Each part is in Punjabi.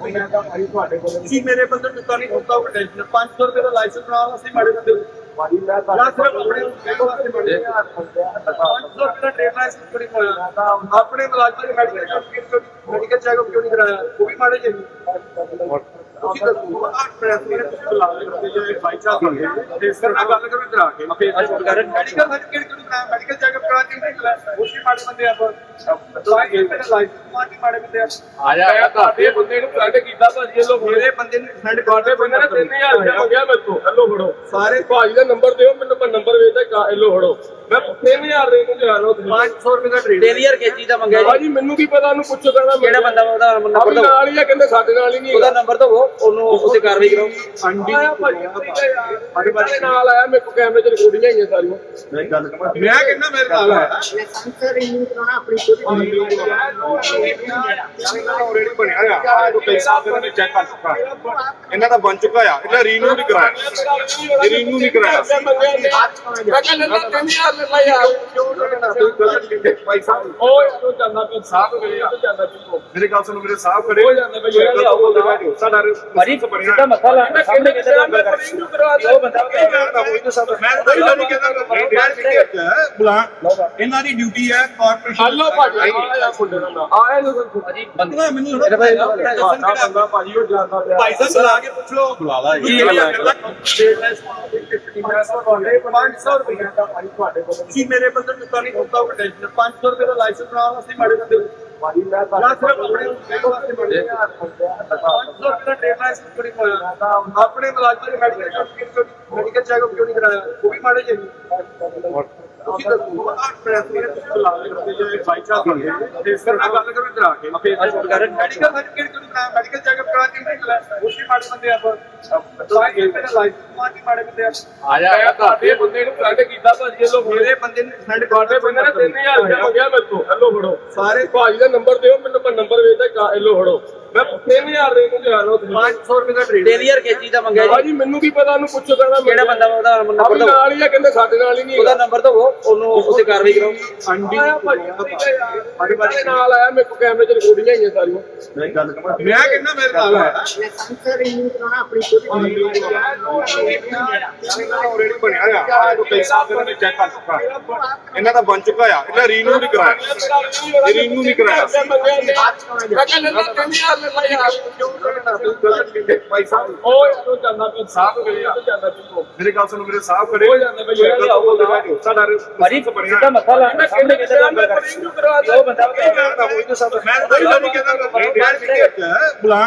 ਤੁਸੀਂ ਮੇਰੇ ਬੰਦੇ ਨੂੰ ਦਿੱਤਾ ਨਹੀਂ ਹੁੰਦਾ ਉਹ ਟੈਨਸ਼ਨ 500 ਰੁਪਏ ਦਾ ਲਾਇਸੈਂਸ ਬਣਾਉਣ ਵਾਸਤੇ ਮਾੜੇ ਬੰਦੇ ਨੂੰ। ਭਾਈ ਮੈਂ ਜਾਂ ਸਿਰਫ ਆਪਣੇ ਦੇਖੋ ਵਾਸਤੇ ਬਣੇ 500 ਰੁਪਏ ਦਾ ਟ੍ਰੇਡ ਲਾਇਸੈਂਸ ਕਿਉਂ ਆਪਣੇ ਮੁਲਾਜ਼ਮਾਂ ਨੇ ਮੈਡੀਕਲ ਚੈੱਕ ਮੈਡੀਕਲ ਚੈੱਕ ਕਿਉਂ ਨਹੀਂ ਕਰਾਇਆ? ਉਹ ਵੀ ਮਾੜੇ ਜਿਹੇ ਤੁਸੀਂ ਦੱਸੋ। ਆਹ ਪ੍ਰੈਸ ਮੇਰੇ ਤੁਸੀਂ ਬੁਲਾ ਲਓ ਜੇ ਭਾਈ ਸਾਹਿਬ ਹੋਣਗੇ ਤੇ ਸਰ ਨਾਲ ਗੱਲ ਕਰੋ। ਆ ਕੇ ਮੈਡੀਕਲ ਸਰਟੀਫਿਕੇਟ ਕਿਉਂ ਨਹੀਂ ਕਰਾਇਆ? ਮੈਡੀਕਲ ਚੈੱਕ ਕਰਾ ਕੇ ਨਹੀਂ ਕਰਾਇਆ? ਉਹ ਵੀ ਮਾੜੇ ਬੰਦੇ ਆਪਾਂ। ਲਾਇਸੈਂਸ ਲਾਇਸੈਂਸ ਮਾੜੇ ਬੰਦੇ ਆ। ਆ ਜਾ ਤੁਹਾਡੇ ਬੰਦੇ ਨੂੰ ਕੱਢ ਕੀਤਾ ਭਾਜੀ ਇਹ ਲੋ ਮੇਰੇ ਬੰਦੇ ਨੂੰ ਸੈਂਡ ਤੁਹਾਡੇ ਬੰਦੇ ਨੇ 3000 ਰੁਪਇਆ ਮੰਗਿਆ ਮੇਰੇ ਤੋਂ। ਹੈਲੋ ਫੜੋ। ਸਾਰੇ ਭਾਜੀ ਦਾ ਨੰਬਰ ਦਿਓ ਮੈਨੂੰ ਮੈਂ ਨੰਬਰ ਵੇਚਦਾ ਹੈਲੋ ਫੜੋ। ਮੈਂ 3000 ਦੇ ਨੂੰ ਜਾਣੋ ਤੁਸੀਂ 500 ਰੁਪਏ ਦਾ ਟ੍ਰੇਡ ਡੇਲੀਅਰ ਕੇਜੀ ਦਾ ਮੰਗਿਆ ਜੀ। ਭਾਜੀ ਮੈਨੂੰ ਕੀ ਪਤਾ ਉਹਨੂੰ ਪੁੱਛੋ ਕਹਿੰਦਾ ਕਿਹੜਾ ਬੰਦਾ ਉਹਦਾ ਨੰਬਰ ਦਿਓ ਨਾਲ ਹੀ ਆ ਕਹਿੰਦੇ ਸਾਡੇ ਨਾਲ ਹੀ ਨਹੀਂ ਉਹਦਾ ਨੰਬਰ ਦਿਓ ਉਹਨੂੰ ਉੱਤੇ ਕਾਰਵਾਈ ਕਰੋ ਅੰਡੀ ਆਇਆ ਭਾਜੀ ਸਾਡੇ ਬਾਰੇ ਨਾਲ ਆਇਆ ਮੇਰੇ ਕੋਲ ਕੈਮਰੇ 'ਚ ਰਿਕਾਰਡਿੰਗਾਂ ਆਈਆਂ ਸਾਰੀਆਂ ਮੈਂ ਗੱਲ ਕਰਾਂ ਮੈਂ ਕਹਿੰਦਾ ਮੇਰੇ ਨਾਲ ਆ ਲਾਇਸੈਂਸ ਰਿਨਿਊ ਕਰਾਉਣਾ ਆਪਣੀ ਆਲਰੇਡੀ ਬਣਿਆ ਆ ਜੋ ਪੈਸਾ ਇਹਨਾਂ ਨੇ ਚੈੱਕ ਕਰ ਚੁੱਕਾ ਇਹਨਾਂ ਦਾ ਬਣ ਚੁੱਕਾ ਆ ਇਹਨਾਂ ਰੀਨਿਊ ਨਹੀਂ ਕਰਾਇਆ ਰੀਨਿਊ ਨਹੀਂ ਕਰਾਇਆ ਮੈਂ ਕਹਿੰਦਾ 3000 ਲੈ ਲਾ ਯਾਰ ਪੈਸਾ ਉਹ ਜਾਂਦਾ ਪਿਆ ਸਾਹ ਗਏ ਉਹ ਜਾਂਦਾ ਮੇਰੇ ਗੱਲ ਸੁਣੋ ਮੇਰੇ ਸਾਹਬ ਖੜੇ। ਹੋ ਜਾਂਦਾ ਬਈ ਉਹ ਦਿਖਾ ਦਿਓ ਸਾਡਾ ਭਾਜੀ ਸਿੱਧਾ ਮੱਥਾ ਲਾ ਸਾਹਮਣੇ ਕਿਤੇ ਦਾ ਗੱਲ ਕਰ? ਉਹ ਬੰਦਾ ਮੈਂ ਤਾਂ ਕੋਈ ਨਹੀਂ ਕਹਿੰਦਾ ਬੁਲਾ ਇਹਨਾਂ ਦੀ ਡਿਊਟੀ ਹੈ ਕਾਰਪੋਰੇਸ਼ਨ ਹਲੋ ਭਾਜੀ ਆਇਆ ਮੁੰਡੇ ਦਾ ਆਇਆ ਨੂੰ ਭਾਜੀ ਬੰਦੇ ਮੈਨੂੰ ਬੰਦਾ ਭਾਜੀ ਉਹ ਜਾਂਦਾ ਪਿਆ। ਭਾਈ ਸਾਹਿਬ ਬੁਲਾ ਕੇ ਪੁੱਛ ਲਓ ਬੁਲਾ ਲਾ ਜੀ, ਬੁਲਾ ਲਾ। 500 ਰੁਪਏ ਦਾ ਭਾਈ ਤੁਹਾਡੇ ਕੋਲ ਤੁਸੀਂ ਮੇਰੇ ਬੰਦੇ ਨੂੰ ਦਿੱਤਾ ਨਹੀਂ ਹੁੰਦਾ ਉਹ ਟੈਨਸ਼ਨ 500 ਰੁਪਏ ਦਾ ਲਾਇਸੈਂਸ ਬਣਾਉਣ ਵਾਸਤੇ ਮਾੜੇ ਬੰਦੇ ਮੈਂ ਸਿਰਫ ਆਪਣੇ ਦੇਖੋ ਵਾਸਤੇ ਬਣੇ 500 ਰੁਪਏ ਦਾ ਟ੍ਰੇਡ ਲਾਇਸੈਂਸ ਕਿਉਂ ਨਹੀਂ ਹੋਇਆ ਆਪਣੇ ਮੁਲਾਜ਼ਮਾਂ ਨੇ ਮੈਡੀਕਲ ਚੈੱਕ ਮੈਡੀਕਲ ਚੈੱਕ ਕਿਉਂ ਨਹੀਂ ਕਰਾਇਆ? ਉਹ ਵੀ ਮਾੜੇ ਜਿਹੇ ਤੁਸੀਂ ਦੱਸੋ। ਆਹ ਪ੍ਰੈਸ ਮੇਰੇ ਤੁਸੀਂ ਬੁਲਾ ਲਓ ਜੇ ਭਾਈ ਸਾਹਿਬ ਹੋਣਗੇ ਤੇ ਸਰ ਨਾਲ ਗੱਲ ਕਰੋ ਇਧਰ ਆ ਕੇ ਮੈਡੀਕਲ ਸਰਟੀਫਿਕੇਟ ਕਿਉਂ ਨਹੀਂ ਕਰਾਇਆ ਮੈਡੀਕਲ ਚੈੱਕ ਕਰਾ ਕੇ ਨਹੀਂ ਕਰਾਇਆ ਉਹ ਵੀ ਮਾੜੇ ਬੰਦੇ ਆਪਾਂ ਲਾਇਸੈਂਸ ਲਾਇਸੈਂਸ ਮਾੜੇ ਬੰਦੇ ਆ ਆ ਜਾ। ਤੁਹਾਡੇ ਬੰਦੇ ਨੂੰ ਕੱਢ ਕੀਤਾ ਭਾਜੀ ਇਹ ਲੋ ਮੇਰੇ ਬੰਦੇ ਨੂੰ ਸੈਂਡ ਤੁਹਾਡੇ ਬੰਦੇ ਨੇ 3000 ਰੁਪਇਆ ਮੰਗਿਆ ਮੇਰੇ ਤੋਂ। ਹੈਲੋ ਫੜੋ। ਸਾਰੇ ਭਾਜੀ ਦਾ ਨੰਬਰ ਦਿਓ ਮੈਨੂੰ ਨੰਬਰ ਵੇਚਦਾ ਹੈਲੋ ਫੜੋ। ਮੈਂ 3000 ਦੇ ਨੂੰ ਜਾਣੋ ਤੁਸੀਂ 500 ਰੁਪਏ ਦਾ ਟ੍ਰੇਡ ਡੇਲੀਅਰ ਕੇਜੀ ਦਾ ਮੰਗਿਆ ਜੀ। ਭਾਜੀ ਮੈਨੂੰ ਕੀ ਪਤਾ ਉਹਨੂੰ ਪੁੱਛੋ ਕਹਿੰਦਾ ਕਿਹੜਾ ਬੰਦਾ ਉਹਦਾ ਨੰਬਰ ਦਿਓ ਨਾਲ ਹੀ ਆ ਕਹਿੰਦੇ ਸਾਡੇ ਨਾਲ ਹੀ ਨਹੀਂ ਉਹਦਾ ਨੰਬਰ ਦਿਓ ਉਹਨੂੰ ਉੱਤੇ ਕਾਰਵਾਈ ਕਰੋ। ਆਇਆ ਭਾਜੀ ਸਾਡੇ ਨਾਲ ਆਇਆ ਮੇਰੇ ਕੋਲ ਕੈਮਰੇ 'ਚ ਰਿਕਾਰਡਿੰਗਾਂ ਆਈਆਂ ਸਾਰੀਆਂ। ਮੈਂ ਗੱਲ ਕਰਾਂ। ਮੈਂ ਕਹਿੰਦਾ ਮੇਰੇ ਨਾਲ ਆ ਲਾਇਸੈਂਸ ਰਿਨਿਊ ਕਰਾਉਣਾ ਆਪਣੀ ਖੁਦ ਆਲਰੇਡੀ ਬਣਿਆ ਆ ਆ ਜੋ ਪੈਸਾ ਇਹਨਾਂ ਨੇ ਚੈੱਕ ਕਰ ਚੁੱਕਾ ਇਹਨਾਂ ਦਾ ਬਣ ਚੁੱਕਾ ਆ। ਇਹਨਾਂ ਰੀਨਿਊ ਨਹੀਂ ਕਰਾਇਆ। ਰੀਨਿਊ ਨਹੀਂ ਕਰਾਇਆ। ਮੈਂ ਕਹਿੰਦਾ 3000 ਮੇਰੇ ਗੱਲ ਸੁਣੋ ਮੇਰੇ ਸਾਹਬ ਖੜੇ ਹੋ ਜਾਂਦਾ ਬਈ ਸਾਡਾ ਭਾਜੀ ਸਿੱਧਾ ਮੱਥਾ ਲਾ ਸਾਹਮਣੇ ਕਿਤੇ ਦਾ ਗੱਲ ਕਰ ਉਹ ਬੰਦਾ ਮੈਂ ਕੋਈ ਨਹੀਂ ਕਹਿੰਦਾ ਮੈਂ ਬੁਲਾ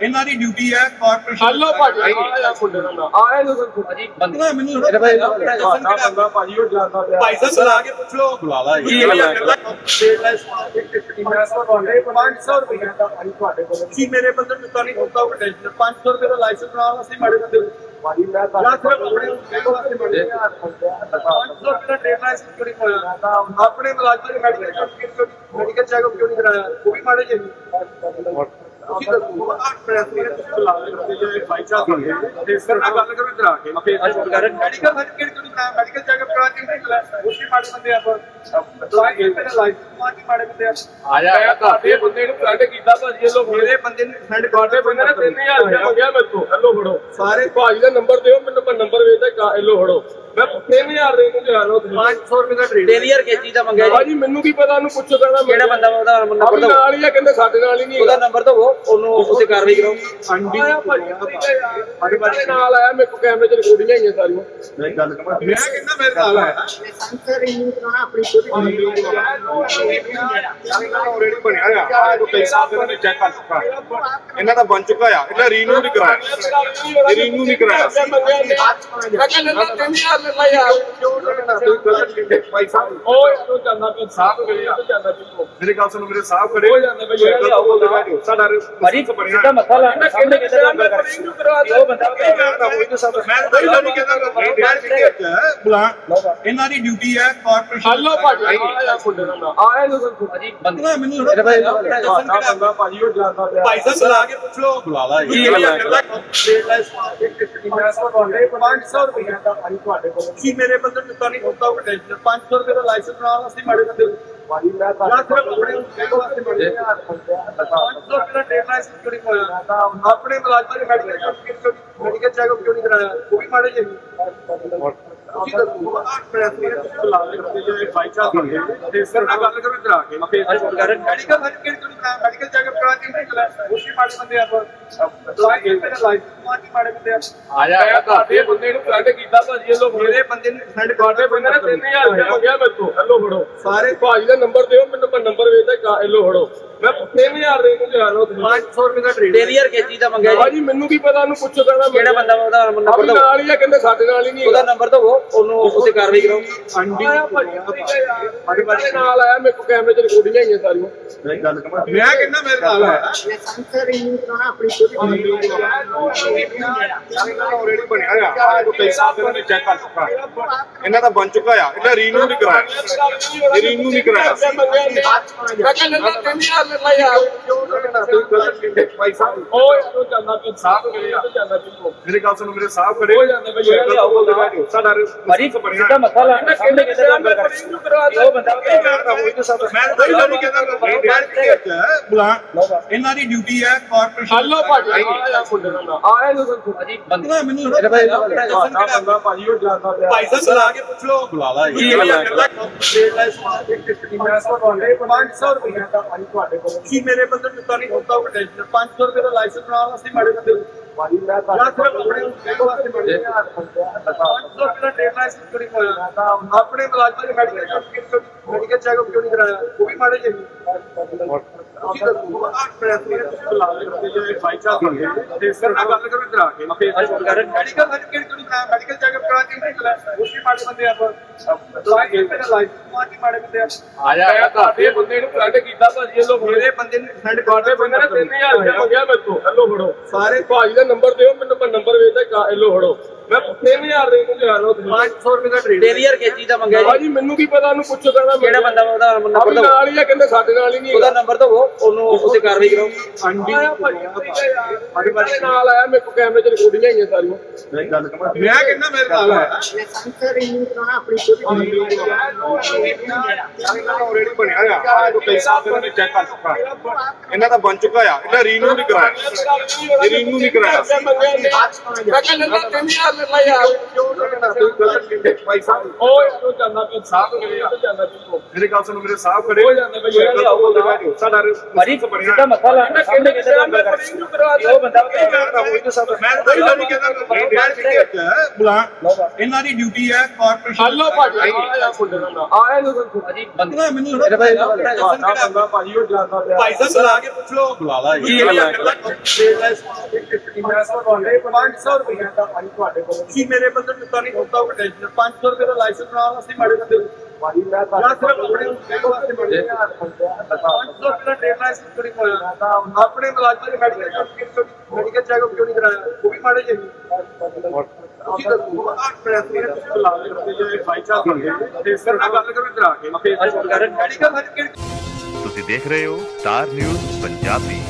ਇਹਨਾਂ ਦੀ ਡਿਊਟੀ ਹੈ ਕਾਰਪੋਰੇਸ਼ਨ ਹਲੋ ਭਾਜੀ ਆਇਆ ਮੁੰਡੇ ਦਾ ਆਇਆ ਨੂੰ ਭਾਜੀ ਬੰਦੇ ਮੈਨੂੰ ਬੰਦਾ ਭਾਜੀ ਉਹ ਜਾਂਦਾ ਪਿਆ ਭਾਈ ਸਾਹਿਬ ਬੁਲਾ ਕੇ ਪੁੱਛ ਲਓ ਬੁਲਾ ਲਾ ਜੀ, ਬੁਲਾ ਲਾ। 500 ਰੁਪਏ ਦਾ ਭਾਈ ਤੁਹਾਡੇ ਤੁਸੀਂ ਮੇਰੇ ਬੰਦੇ ਨੂੰ ਦਿੱਤਾ ਨਹੀਂ ਉਹ ਟੈਨਸ਼ਨ 500 ਰੁਪਏ ਦਾ ਲਾਇਸੈਂਸ ਬਣਾਉਣ ਵਾਸਤੇ ਮਾੜੇ ਬੰਦੇ ਨੂੰ। ਭਾਈ ਮੈਂ ਜਾਂ ਸਿਰਫ ਆਪਣੇ ਦੇਖੋ ਵਾਸਤੇ ਬਣੇ 500 ਰੁਪਏ ਦਾ ਟ੍ਰੇਡ ਲਾਇਸੈਂਸ ਕਿਉਂ ਨਹੀਂ ਹੋਇਆ? ਆਪਣੇ ਮੁਲਾਜ਼ਮਾਂ ਚੈੱਕ ਮੈਡੀਕਲ ਚੈੱਕ ਕਿਉਂ ਨਹੀਂ ਕਰਾਇਆ? ਉਹ ਵੀ ਮਾੜੇ ਜਿਹੇ ਤੁਸੀਂ ਦੱਸੋ ਆਹ ਪ੍ਰੈਸ ਮੇਰੇ ਤੁਸੀਂ ਬੁਲਾ ਲਓ ਜੇ ਭਾਈ ਸਾਹਿਬ ਹੋਣਗੇ ਤੇ ਸਰ ਨਾਲ ਗੱਲ ਕਰੋ ਇਧਰ ਆ ਕੇ। ਮੈਡੀਕਲ ਸਰਟੀਫਿਕੇਟ ਕਿਉਂ ਨਹੀਂ ਕਰਾਇਆ ਮੈਡੀਕਲ ਚੈੱਕ ਕਰਾ ਕੇ ਨਹੀਂ ਉਹ ਵੀ ਮਾੜੇ ਬੰਦੇ ਆਪਾਂ। ਲਾਇਸੈਂਸ ਲਾਇਸੈਂਸ ਮਾੜੇ ਬੰਦੇ ਆ। ਆ ਜਾ ਤੁਹਾਡੇ ਬੰਦੇ ਨੂੰ ਕੱਢ ਕੀਤਾ ਭਾਜੀ ਇਹ ਲੋ ਮੇਰੇ ਬੰਦੇ ਨੂੰ ਸੈਂਡ ਤੁਹਾਡੇ ਬੰਦੇ ਨੇ 3000 ਰੁਪਇਆ ਮੰਗਿਆ ਮੇਰੇ ਤੋਂ। ਹੈਲੋ ਫੜੋ। ਸਾਰੇ ਭਾਜੀ ਦਾ ਨੰਬਰ ਦਿਓ ਮੈਨੂੰ ਨੰਬਰ ਵੇਚਦਾ ਹੈਲੋ ਫੜੋ। ਮੈਂ 3000 ਦੇ ਨੂੰ ਜਾਣੋ ਤੁਸੀਂ 500 ਰੁਪਏ ਦਾ ਟ੍ਰੇਡ ਡੇਲੀਅਰ ਕੇਜੀ ਦਾ ਮੰਗਿਆ ਜੀ। ਭਾਜੀ ਮੈਨੂੰ ਕੀ ਪਤਾ ਉਹਨੂੰ ਪੁੱਛੋ ਕਹਿੰਦਾ ਕਿਹੜਾ ਬੰਦਾ ਵਾ ਉਹਦਾ ਨੰਬਰ ਦਿਓ। ਨਾਲ ਹੀ ਆ ਕਹਿੰਦੇ ਸਾਡੇ ਨਾਲ ਹੀ ਨਹੀਂ ਉਹਦਾ ਨੰਬਰ ਦਿਓ ਉਹਨੂੰ ਉੱਤੇ ਕਾਰਵਾਈ ਕਰੋ। ਆਇਆ ਭਾਜੀ ਸਾਡੇ ਨਾਲ ਆਇਆ ਮੇਰੇ ਕੋਲ ਕੈਮਰੇ 'ਚ ਰਿਕਾਰਡਿੰਗਾਂ ਆਈਆਂ ਸਾਰੀਆਂ। ਮੈਂ ਗੱਲ ਕਰਾਂ ਮੈਂ ਕਹਿੰਦਾ ਮੇਰੇ ਨਾਲ ਆ ਲਾਇਸੈਂਸ ਰਿਨਿਊ ਕਰਾਉਣਾ ਆਪਣੀ ਖੁਦ ਆਲਰੇਡੀ ਬਣਿਆ ਆ ਆ ਜੋ ਪੈਸਾ ਇਹਨਾਂ ਨੇ ਚੈੱਕ ਕਰ ਚੁੱਕਾ। ਇਹਨਾਂ ਦਾ ਬਣ ਚੁੱਕਾ ਆ। ਇਹਨਾਂ ਰੀਨਿਊ ਨਹੀਂ ਕਰਾਇਆ। ਰੀਨਿਊ ਨਹੀਂ ਕਰਾਇਆ। ਮੈਂ ਕਹਿੰਦਾ 3000 ਲੈ ਮੇਰੇ ਗੱਲ ਸੁਣੋ ਮੇਰੇ ਸਾਹਬ ਖੜੇ ਸਾਡਾ ਭਾਜੀ ਸਿੱਧਾ ਮੱਥਾ ਲਾ ਸਾਹਮਣੇ ਕਿਤੇ ਦਾ ਗੱਲ ਕਰ ਉਹ ਬੰਦਾ ਇਹਨਾਂ ਦੀ ਡਿਊਟੀ ਹੈ ਕਾਰਪੋਰੇਸ਼ਨ ਹਲੋ ਭਾਜੀ ਆਇਆ ਮੈਨੂੰ ਭਾਈ ਬੰਦਾ ਭਾਜੀ ਉਹ ਜਾਂਦਾ ਪਿਆ। ਭਾਈ ਸਾਹਿਬ ਬੁਲਾ ਕੇ ਪੁੱਛ ਲਓ ਬੁਲਾ ਲਾ ਲਾ। 500 ਰੁਪਏ ਦਾ ਭਾਈ ਤੁਹਾਡੇ ਤੁਸੀਂ ਮੇਰੇ ਬੰਦੇ ਨੂੰ ਨਹੀਂ ਹੁੰਦਾ ਉਹ ਟੈਨਸ਼ਨ। 500 ਰੁਪਏ ਦਾ ਲਾਇਸੈਂਸ ਬਣਾਉਣ ਵਾਸਤੇ ਮਾੜੇ ਬੰਦੇ ਨੂੰ ਭਾਜੀ ਮੈਂ ਸਿਰਫ ਆਪਣੇ ਇੱਕ ਵਾਸਤੇ ਬਣੇ ਆ 500 ਰੁਪਏ ਦਾ ਟ੍ਰੇਡ ਲਾਇਸੈਂਸ ਕਿਉਂ ਨਹੀਂ ਹੋਇਆ? ਆਪਣੇ ਮੁਲਾਜ਼ਮਾਂ ਦੇ ਮੈਡੀਕਲ ਮੈਡੀਕਲ ਚੈੱਕਅਪ ਕਿਉਂ ਨਹੀਂ ਕਰਾਇਆ? ਉਹ ਵੀ ਮਾੜੇ ਜਿਹੇ ਤੁਸੀਂ ਦੱਸੋ। ਪ੍ਰੈਸ ਬਾਈ ਤੇ ਸਰ ਨਾਲ ਗੱਲ ਕਰੋ ਇਧਰ ਆ ਕੇ ਮੈਡੀਕਲ ਸਰਟੀਫਿਕੇਟ ਕਿਉਂ ਨਹੀਂ ਕਰਾਇਆ ਮੈਡੀਕਲ ਚੈੱਕਅਪ ਕਰਾ ਕੇ ਨਹੀਂ ਕਰਾਇਆ ਉਹ ਵੀ ਮਾੜੇ ਬੰਦੇ ਆਪਾਂ ਲਾਇਸੈਂਸ ਤੇ ਲਾਇਸੈਂਸ ਮਾਰ ਕੇ ਮਾੜੇ ਬੰਦੇ ਆ ਆ ਜਾ ਤੁਹਾਡੇ ਬੰਦੇ ਨੂੰ ਫਰੈਂਡ ਕੀਤਾ ਭਾਜੀ ਇਹ ਲੋ ਫੜੋ। ਮੇਰੇ ਬੰਦੇ ਨੂੰ ਸੈਂਡ ਤੁਹਾਡੇ ਬੰਦੇ ਨੇ 3000 ਰੁਪਏ ਮੰਗਿਆ ਮੇਰੇ ਤੋਂ। ਇਹ ਲੋ ਫੜੋ। ਸਾਰੇ ਭਾਜੀ ਦਾ ਨੰਬਰ ਦਿਓ ਮੈਨੂੰ ਨੰਬਰ ਵੇਚਦਾ ਲੋ ਫੜੋ। ਮੈਂ 3000 ਦੇ ਨੂੰ ਜਾ ਰਿਹਾ 500 ਰੁਪਏ ਦਾ ਟ੍ਰੇਡ ਡੇਲੀਅਰ ਕੇਜੀ ਦਾ ਮੰਗਿਆ ਜੀ। ਭਾਜੀ ਮੈਨੂੰ ਕੀ ਪਤਾ ਉਹਨੂੰ ਪੁੱਛੋ ਕਹਿੰਦਾ ਕਿਹੜਾ ਬੰਦਾ ਉਹਦਾ ਨੰਬਰ ਦਿਓ ਨਾਲ ਹੀ ਆ ਕਹਿੰਦੇ ਸਾਡੇ ਨਾਲ ਹੀ ਨਹੀਂ ਉਹਦਾ ਨੰਬਰ ਦਿਓ ਉਹਨੂੰ ਉੱਤੇ ਕਾਰਵਾਈ ਕਰੋ ਆਇਆ ਭਾਜੀ ਸਾਡੇ ਨਾਲ ਆਇਆ ਮੇਰੇ ਕੋਲ ਕੈਮਰੇ 'ਚ ਰਿਕਾਰਡਿੰਗ ਹੈਗੀਆਂ ਸਾਰੀਆਂ। ਮੈਂ ਕਹਿੰਦਾ ਮੇਰੇ ਨਾਲ ਆ ਲਾਇਸੈਂਸ ਰਿਨਿਊ ਕਰਾਉਣਾ ਆਪਣੀ ਖੁਦ ਆਲਰੇਡੀ ਬਣਿਆ ਆ। ਤੋਂ ਕਈ ਸਾਲ ਦੇ ਨੇ ਚੈੱਕ ਕਰ ਚੁੱਕਾ। ਇਹਨਾਂ ਦਾ ਬਣ ਚੁੱਕਾ ਆ। ਇਹਨਾਂ ਰੀਨਿਊ ਨਹੀਂ ਕਰਾਇਆ। ਰੀਨਿਊ ਨਹੀਂ ਕਰਾਇਆ। ਮੈਂ ਕਹਿੰਦਾ ਲੈਣਾ 3000 something laid out. ਮੇਰੇ ਮੇਰੇ ਗੱਲ ਸੁਣੋ ਮੇਰੇ ਸਾਹਿਬ ਖੜੇ ਹੋ ਜਾਂਦਾ ਬਈ ਸਾਡਾ ਭਾਜੀ ਸਿੱਧਾ ਮੱਥਾ ਲਾ ਮੈਂ ਸਾਹਮਣੇ ਮੈਂ ਮੈਂ ਪਰਿੰਗ ਕਰਵਾ ਉਹ ਬੰਦਾ ਮੈਂ ਤਾਂ ਪਹਿਲਾਂ ਵੀ ਕਹਿੰਦਾ ਬੁਲਾ। ਇਹਨਾਂ ਦੀ ਡਿਊਟੀ ਹੈ ਕਾਰਪੋਰੇਸ਼ਨ ਹਲੋ ਭਾਜੀ। ਆਇਆ ਮੁੰਡੇ ਦਾ ਆਇਆ ਨੂੰ ਭਾਜੀ ਬੰਦਾ ਮੈਨੂੰ ਬੰਦਾ ਭਾਜੀ ਉਹ ਜਾਂਦਾ ਪਿਆ ਭਾਈ ਸਾਹਿਬ ਬੁਲਾ ਕੇ ਪੁੱਛ। ਲਓ ਬੁਲਾ ਲਾ ਕੀ ਬੁਲਾ? ਰੁਪਏ ਦਾ ਭਾਈ ਤੁਹਾਡੇ ਕੋਲ ਕੀ ਮੇਰੇ ਬੰਦੇ ਨੂੰ ਤਾਂ ਨਹੀਂ ਹੁੰਦਾ ਉਹ 500 ਰੁਪਏ ਦਾ ਲਾਇਸੈਂਸ ਬਣਾਉਣਾ ਅਸੀਂ ਮਾੜੇ ਬੰਦੇ ਭਾਜੀ ਮੈਂ ਜਾਂ ਸਿਰਫ ਆਪਣੇ ਇੱਕ ਵਾਸਤੇ ਬਣੇ ਆ। 500 ਰੁਪਏ ਦਾ ਟ੍ਰੇਡ ਲਾਇਸੈਂਸ ਕਿਉਂ ਨਹੀਂ ਹੋਇਆ ਆਪਣੇ ਮੁਲਾਜ਼ਮਾਂ ਦੇ ਮੈਡੀਕਲ ਮੈਡੀਕਲ ਚੈੱਕਅਪ ਕਿਉਂ ਨਹੀਂ ਕਰਾਇਆ? ਉਹ ਵੀ ਮਾੜੇ ਜਿਹੇ ਤੁਸੀਂ ਪ੍ਰੈਸ ਮੇਰੇ ਕੋਲ ਲਾ ਦੇ ਜੇ ਬਾਈ ਚਾਂਸ ਹੋਵੇ ਤੇ ਸਰ ਨਾਲ ਗੱਲ ਕਰੋ ਆ ਕੇ ਮੈਡੀਕਲ ਸਰਟੀਫਿਕੇਟ ਕਿਉਂ ਨਹੀਂ ਕਰਾਇਆ? ਮੈਡੀਕਲ ਚੈੱਕਅਪ ਕਰਾ ਕੇ ਨਹੀਂ ਕਰਾਇਆ? ਉਹ ਵੀ ਮਾੜੇ ਬੰਦੇ ਆਪਾਂ। ਲਾਇਸੈਂਸ ਤੇ ਲਾਇਸੈਂਸ ਮਾਰ ਕੇ ਮਾੜੇ ਬੰਦੇ ਆ। ਜਾ ਤੁਹਾਡੇ ਬੰਦੇ ਨੂੰ ਫਰੈਂਡ ਕੀਤਾ ਭਾਜੀ ਇਹ ਲੋ ਫੜੋ। ਮੇਰੇ ਬੰਦੇ ਨੂੰ ਸੈਂਡ ਤੁਹਾਡੇ ਬੰਦੇ ਨੇ 3000 ਰੁਪਏ ਮੰਗਿਆ ਮੇਰੇ ਤੋਂ। ਇਹ ਲੋ ਫੜੋ। ਸਾਰੇ ਭਾਜੀ ਦਾ ਨੰਬਰ ਦਿਓ ਮੈਨੂੰ ਮੈਂ ਨੰਬਰ ਵੇਚਦਾ ਇਹ ਲੋ ਫੜੋ। ਮੈਂ 3000 ਦੇ ਨੂੰ ਜਾ ਰਿਹਾ 500 ਰੁਪਏ ਦਾ ਟ੍ਰੇਡ ਡੇਲੀਅਰ ਕੇਜੀ ਦਾ ਮੰਗਿਆ ਜੀ? ਭਾਜੀ ਮੈਨੂੰ ਕੀ ਪਤਾ ਉਹਨੂੰ ਪੁੱਛੋ ਕਹਿੰਦਾ ਕਿਹੜਾ ਬੰਦਾ ਉਹਦਾ ਨੰਬਰ ਦਿਓ ਨਾਲ ਹੀ ਆ ਕਹਿੰਦੇ ਸਾਡੇ ਨਾਲ ਹੀ ਨਹੀਂ ਉਹਦਾ ਨੰਬਰ ਦਿਓ ਉਹਨੂੰ ਉੱਤੇ ਕਾਰਵਾਈ ਕਰੋ। ਆਇਆ ਭਾਜੀ ਸਾਡੇ ਨਾਲ ਆਇਆ ਮੇਰੇ ਕੋਲ ਕੈਮਰੇ 'ਚ ਰਿਕਾਰਡਿੰਗ ਹੈਗੀਆਂ ਸਾਰੀਆਂ। ਮੈਂ ਕਹਿੰਦਾ ਮੇਰੇ ਨਾਲ ਆ ਲਾਇਸੈਂਸ ਰਿਨਿਊ ਕਰਾਉਣਾ ਆਪਣੀ ਆਲਰੇਡੀ ਬਣਿਆ ਆ ਆਹ ਤੋਂ ਕਈ ਸਾਲ ਦੇ ਨੇ ਚੈੱਕ ਕਰ ਚੁੱਕਾ। ਇਹਨਾਂ ਦਾ ਬਣ ਚੁੱਕਾ ਆ। ਇਹਨਾਂ ਰੀਨਿਊ ਨਹੀਂ ਕਰਾਇਆ। ਰੀਨਿਊ ਨਹੀਂ ਕਰਾਇਆ। ਮੈਂ ਕਹਿੰਦਾ ਲੈਣਾ 3000 ਲੈ ਯਾਰ ਭਾਈ ਸਾਹਿਬ ਉਹ ਜਾਂਦਾ ਕਿ ਸਾਹ ਮੇਰੇ ਤੇ ਜਾਂਦਾ ਕਿ ਮੇਰੇ ਗੱਲ ਸੁਣੋ ਮੇਰੇ ਸਾਹਿਬ ਖੜੇ ਹੋ ਜਾਂਦਾ ਬਈ ਯਾਰ ਦਿਓ ਸਾਡਾ ਭਾਜੀ ਸਿੱਧਾ ਮੱਥਾ ਲਾ ਕਹਿੰਦਾ ਮੈਂ ਮੈਂ ਪਰਿੰਗ ਕਰਵਾ ਉਹ ਬੰਦਾ ਮੈਂ ਤਾਂ ਪਹਿਲਾਂ ਵੀ ਕਹਿੰਦਾ। ਬੁਲਾ। ਇਹਨਾਂ ਦੀ ਡਿਊਟੀ ਹੈ ਕਾਰਪੋਰੇਸ਼ਨ ਹਲੋ ਭਾਜੀ ਆਇਆ ਨੂੰ ਭਾਜੀ ਬੰਦਾ ਮੈਨੂੰ ਬੰਦਾ ਭਾਜੀ ਉਹ ਜਾਂਦਾ ਪਿਆ ਭਾਈ ਸਾਹਿਬ ਬੁਲਾ ਕੇ ਪੁੱਛ। ਲਓ ਬੁਲਾ ਲਾ ਬੁਲਾ? 500 ਰੁਪਏ ਦਾ ਭਾਈ ਤੁਹਾਡੇ ਕੀ ਮੇਰੇ ਬੰਦੇ ਨੂੰ ਤਾਂ ਨਹੀਂ ਹੁੰਦਾ ਉਹ ਟੈਨਸ਼ਨ 500 ਰੁਪਏ ਦਾ ਲਾਇਸੈਂਸ ਬਣਾਉਣਾ ਅਸੀਂ ਮਾੜੇ ਬੰਦੇ ਭਾਜੀ ਮੈਂ ਜਾਂ ਸਿਰਫ ਆਪਣੇ ਇੱਕ ਵਾਸਤੇ ਬਣੇ ਆ 500 ਰੁਪਏ ਦਾ ਟ੍ਰੇਡ ਲਾਇਸੈਂਸ ਕਿਉਂ ਨਹੀਂ ਹੋਇਆ? ਆਪਣੇ ਮੁਲਾਜ਼ਮਾਂ ਦੇ ਮੈਡੀਕਲ ਮੈਡੀਕਲ ਚੈੱਕਅਪ ਕਿਉਂ ਨਹੀਂ ਕਰਾਇਆ? ਉਹ ਵੀ ਮਾੜੇ ਜਿਹੇ ਤੁਸੀਂ ਦੱਸੋ ਪ੍ਰੈਸ ਮੇਰੇ ਕੋਲ ਲਾ ਦੇ ਜੇ ਬਾਈ ਚਾਂਸ ਹੋਵੇ ਤੇ ਸਰ ਨਾਲ ਗੱਲ ਕਰੋ ਇਧਰ ਆ ਕੇ ਮੈਡੀਕਲ ਸਰਟੀਫਿਕੇਟ ਤੁਸੀਂ ਦੇਖ ਰਹੇ ਹੋ ਸਟਾਰ ਨਿਊਜ਼ ਪੰਜਾਬੀ